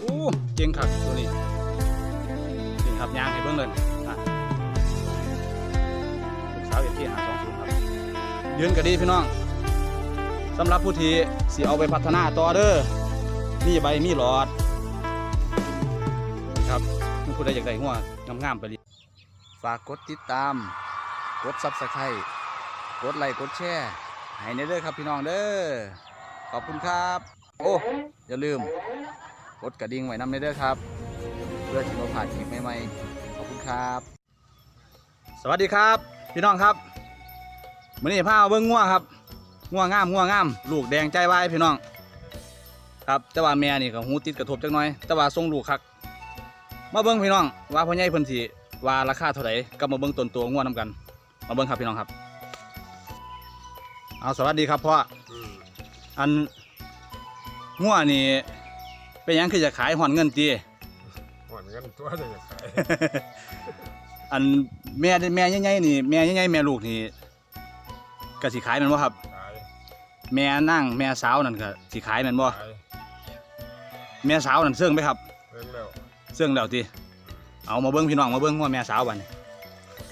โอ้เก่งคักตัวนี้นี่ครับยางให้เบิ่งเลยอะลูกสาวเอ็นที่หาสองศูนย์ครับยืนก็ดีพี่น้องสำหรับผู้ที่สิเอาไปพัฒนาต่อเด้อมีใบมีหลอดนี่ครับผู้ใดอยากได้หัวงามๆไปเลยฝากกดติดตาม กดซับสไครต์กดไลค์กดแชร์ให้ในเด้อครับพี่น้องเด้อขอบคุณครับ โอ้ อย่าลืม กดกระดิ่งไว้นำในเด้อครับ เพื่อที่เราผ่านคลิปใหม่ๆขอบคุณครับ สวัสดีครับ พี่น้องครับมื้อนี้พาเอาเบิ่งงัวครับงัวงามงัวงาม ลูกแดงใจวายพี่น้อง ครับแต่ว่าแม่นี่ก็หูติดกระทบจักหน่อย แต่ว่าทรงลูกคักมาเบิ่งพี่น้อง ว่าพ่อใหญ่เพิ่นสิว่าราคาเท่าไหร่ก็มาเบิ่งต้นตัวงัวนํกัน มาเบิ่งครับพี่น้องครับ เอาสวัสดีครับพ่ออืมอันงัวนี่ เป็นหยังคือจะขายหอนเงินตีหวานกันตัวจะขายอันแม่แม่ใหญ่ๆนี่แม่ใหญ่ๆแม่ลูกนี่ก็สิขายแม่นบ่ครับ ขายแม่นั่งแม่สาวนั่นก็สิขายแม่นบ่ขายแม่สาวนั่นเสื่องไปครับ เรื่องแล้วเสื่องแล้วติเอามาเบิ่งพี่น้องมาเบิ่งว่าแม่สาวบัดนี้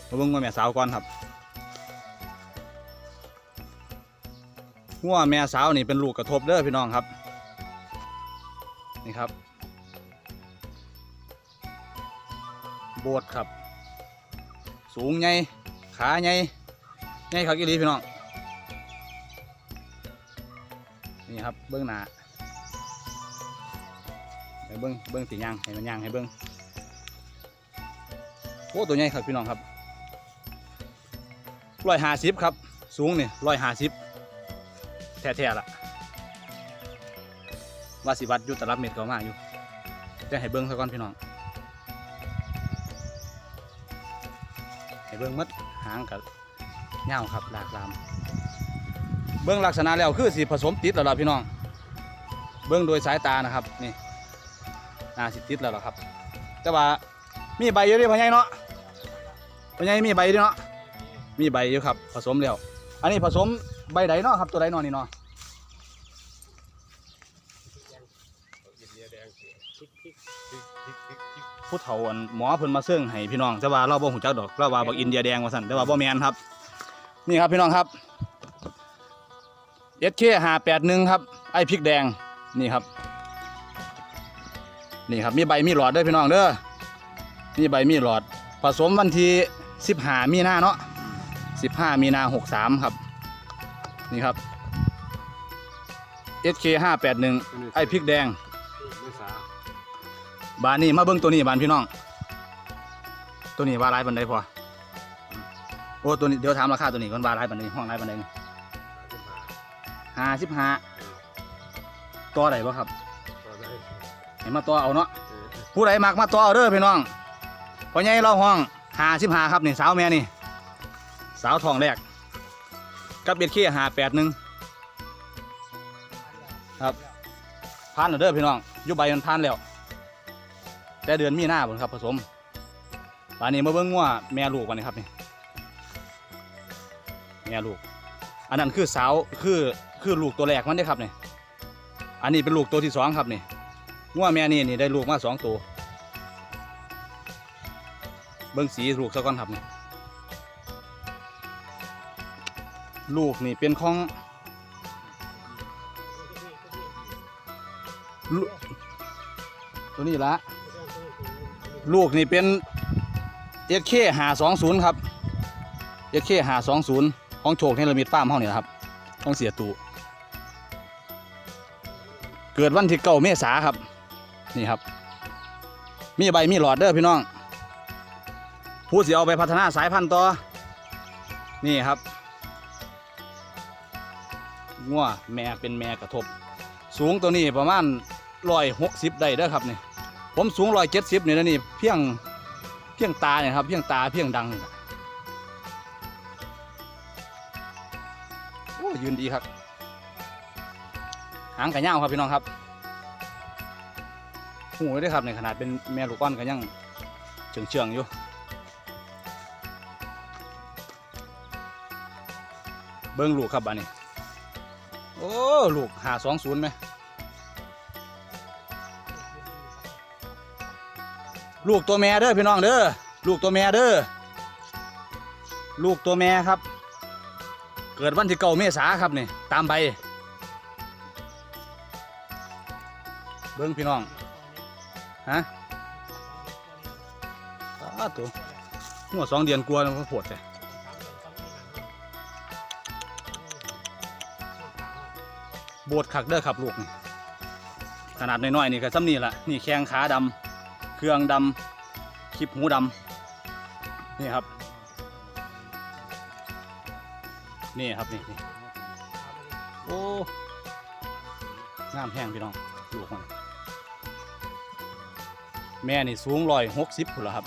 มาเบิ่งว่าแม่สาวก่อนครับว่าแม่สาวนี่เป็นลูกกระทบเด้อพี่น้องครับ นี่ครับ โบดครับ สูงใหญ่ขาใหญ่ใหญ่ครับอีหลีพี่น้อง นี่ครับเบื้องหน้าให้เบื้องเบื้องสียางให้มันยางให้เบื้องโอ้ตัวใหญ่ครับพี่น้องครับร้อยห้าสิบครับ สูงนี่ร้อยห้าสิบแท้ๆละ ว่าสิวัดอยุตลับเม็ดก็มาอยู่จะให้เบื้องซะก่อนพี่น้องให้เบิ้งมัดหางกับเงาวครับหลากลาม เบิ้งลักษณะแล้วคือสีผสมติดแล้วล่ะพี่น้อง เบิ้งโดยสายตานะครับนี่น่าสิติดแล้วล่ะครับ แต่ว่ามีใบอยู่ด้วยพ่อใหญ่เนาะพ่อใหญ่มีใบอยู่เนาะมีใบอยู่ครับ ผสมแล้ว อันนี้ผสมใบใดเนาะครับตัวใดเนาะนี่เนาะ อินเดียแดงเขียวทิกทิกทิกทิกทิกทิก ผู้เฒ่าอันหมอเพิ่นมาเสื่องให้พี่น้องแต่ว่าเราบ่หูจักดอกเราว่าบักอินเดียแดงว่าสั่นแต่ว่าบ่แมนครับ นี่ครับพี่น้องครับ SK 581ครับ ไอ้พริกแดงนี่ครับ นี่ครับมีใบมีหลอดด้วยพี่น้องเด้อมีใบมีหลอด ผสมวันที่15มีนาเนาะ15มีนา63ครับ นี่ครับ SK 581ไอ้พริกแดง บานนี่มาเบิ้งตัวนี้บานพี่น้อง ตัวนี้ว่าหลายปันใดพอโอ้ตัวนี้เดี๋ยวถามราคาตัวนี้ก่อนว่าหลายปันใดห้องหลายปันใดห้าสิบห้าต่อใดบ่ครับก็ได้ให้มาต่อเอาเนาะผู้ใดมักมาต่อเอาเด้อพี่น้องพอใหญ่เราห้องห้าสิบห้าครับนี่สาวแม่นี่ สาวทองแรกกับเบ็ดขี้หาแปดหนึ่งครับพันเด้อพี่น้องยุบใบมันพันแล้ว แต่เดือนมีหน้าบนครับผสมป่านนี้มาเบิ่งว่าแม่ลูกวันนี้ครับนี่แม่ลูก อันนั้นคือสาวคือคือลูกตัวแรกมันได้ครับนี่อันนี้เป็นลูกตัวที่สองครับนี่งัวแม่นี่นี่ได้ลูกมาสองตัวเบิ่งสีลูกซะก่อนครับนี่ลูกนี่เป็นของลูกตัวนี้ละ ลูกนี่เป็นเอสเคหาสองศูนย์ครับเอสเคหาสองศูนย์ของโชคเนลมิดฟาร์มเฮานี่แหละครับของเสียตูเกิดวันที่เก้าเมษาครับ นี่ครับ มีใบมีหลอดเด้อพี่น้อง ผู้สิเอาไปพัฒนาสายพันธุ์ต่อ นี่ครับงัวแม่เป็นแม่กระทบ สูงตัวนี้ประมาณร้อยหกสิบได้เด้อครับนี่ ผมสูงร้อยเจ็ดสิบนี่นะนี่เพียงเพียงตาเนี่ยครับ เพียงตาเพียงดังโอ้ยืนดีครับ หางกระย่าวครับพี่น้องครับหูเลยเด้ครับในขนาดเป็นแม่ลูกก้อนก็ยังเชื่องเชื่องอยู่เบิ้งลูกครับอันนี้ โอ้ ลูกหาสองศูนย์ไหม ลูกตัวแม่เด้อพี่น้องเด้อลูกตัวแม่เด้อลูกตัวแม่ครับ เกิดวันที่เก้าเมษาครับนี่ตามใบเบิ้งพี่น้องฮะอ้าตัวหัวสองเดือนกลัวมันปวดเลยบวดขักเด้อครับลูกนี่ขนาดน้อยๆนี่ก็ซ้ำนี่แหละนี่แข้งขาดำ เครื่องดำคลิปหูดำนี่ครับ นี่ครับนี่นี่โอ้งามแห้งพี่น้องลูกมันแม่นี่สูงร้อยหกสิบพุ่นละครับ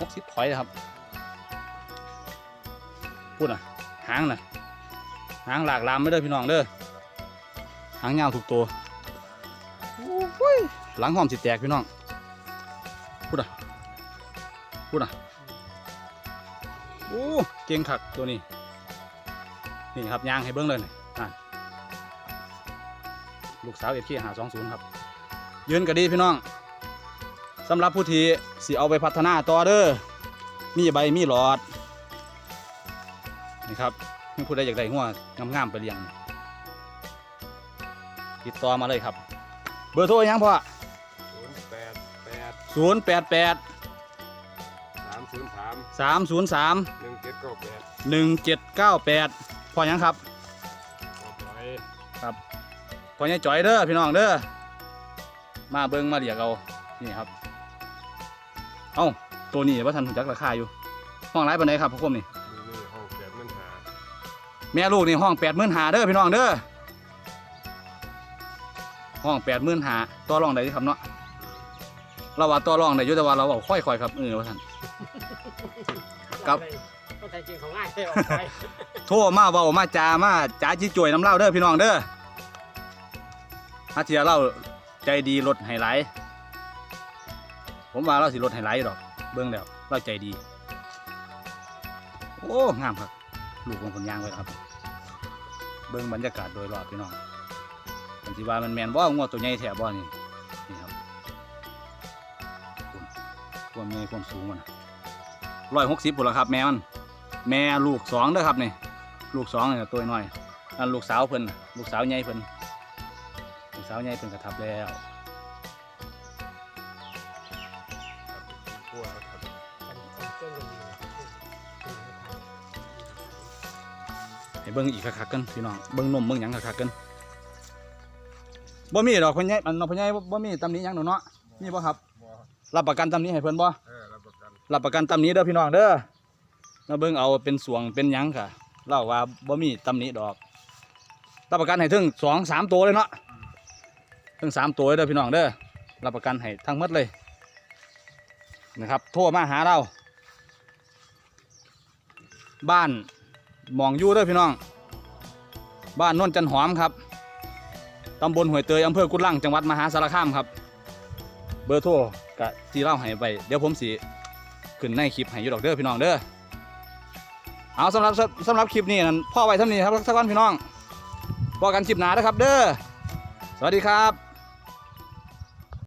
หกสิบถอยครับพูดนะหางนะหางหลากลามไม่เด้พี่น้องเด้อหางยาวถูกตัว หลังหอมสิแตกพี่น้องพูดน่ะพูดน่ะโอ้เก่งขักตัวนี้ นี่ครับยางให้เบิ้งเลยนี่อะลูกสาวเอ็ดขี้หาสองศูนย์ครับ ยืนก็ดีพี่น้องสำหรับผู้ที่สิเอาไปพัฒนาต่อเด้อมีใบมีหลอดนี่ครับให้ผู้ใดอยากได้หัวงามๆไปเลี้ยงติดต่อมาเลยครับ เบอร์โทรยังพ่อ ศูนย์แปดแปดสามศูนย์สามสามศูนย์สามหนึ่งเจ็ดเก้าแปดหนึ่งเจ็ดเก้าแปดพ่อยังครับต่อยพ่อยังจ่อยเด้อพี่น้องเด้อมาเบิ้งมาเรียกเอานี่ครับเอ้าตัวนี้ว่าทันรู้จักราคาอยู่ ห้องไรปานใดครับพ่อคมนี่นี่นี่ห้องแปดมันหาแม่ลูกนี่ห้องแปดหมื่นหาเด้อพี่น้องเด้อห้องแปดหมื่นหาต่อรองได้ที่ครับเนาะ เราว่าต่อรองได้อยู่แต่ว่าเราบอกค่อยๆครับเออว่าท่าน ครับ ก็ใจจริงของง่ายใช่ไหมไปโทรมาเว้ามาจามาจ้าจีจ่วยน้ำเล่าเด้อพี่น้องเด้ออาเทียเราใจดีลดให้หลายผมว่าเราสิลดให้หลายอยู่ดอก เบิ่งแล้วเราใจดี โอ้งามครับลูกของคนย่างไว้แล้วครับ เบิ่งบรรยากาศโดยรอบพี่น้องผมสิว่ามันแมนบ่งวดตัวใหญ่แถบบ่นี่นี่ ความใหญ่ความสูงมันร้อยหกสิบปุ่นละครับ แม่มัน แม่ลูกสองเด้อครับนี่ลูกสองเนี่ยตัวน้อยนั่นลูกสาวเพิ่นลูกสาวใหญ่เพิ่นลูกสาวใหญ่เพิ่นกระทับแล้วครับกลัวครับให้เบิ่งอีกคักๆกันพี่น้องเบิ่งนมเบิ่งหยังคักๆกันบ่มีดอกเพิ่นใหญ่มันน้องเพิ่นใหญ่บ่บ่มีตำหนิหยังดอกเนาะมีบ่ครับ รับประกันตำหนิให้เพิ่นบ่เออรับประกันรับประกันตำหนิเด้อพี่น้องเด้อมาเบิ่งเอาเป็นสวงเป็นหยังค่ะเล่าว่าบ่มีตำหนิดอก รับประกันให้ถึงสองสามตัวเลยเนาะถึงสามตัวเลยเด้อพี่น้องเด้อรับประกันให้ทั้งหมดเลยนะครับ โทรมาหาเรา บ้านหมองอยู่เด้อพี่น้อง บ้านโนนจันหอมครับตำบลห้วยเตยอำเภอกุดลังจังหวัดมหาสารคามครับ เบอร์โทร กะที่เล่าให้ไปเดี๋ยวผมสิขึ้นในคลิปให้อยูดอกเด้อพี่น้องเด้อเอาสำหรับสำหรับคลิปนี้นั้นพ่อไว้ท่านี้ครับสักวันพี่น้องพอกันคลิปหนาเด้อครับ เด้อสวัสดีครับ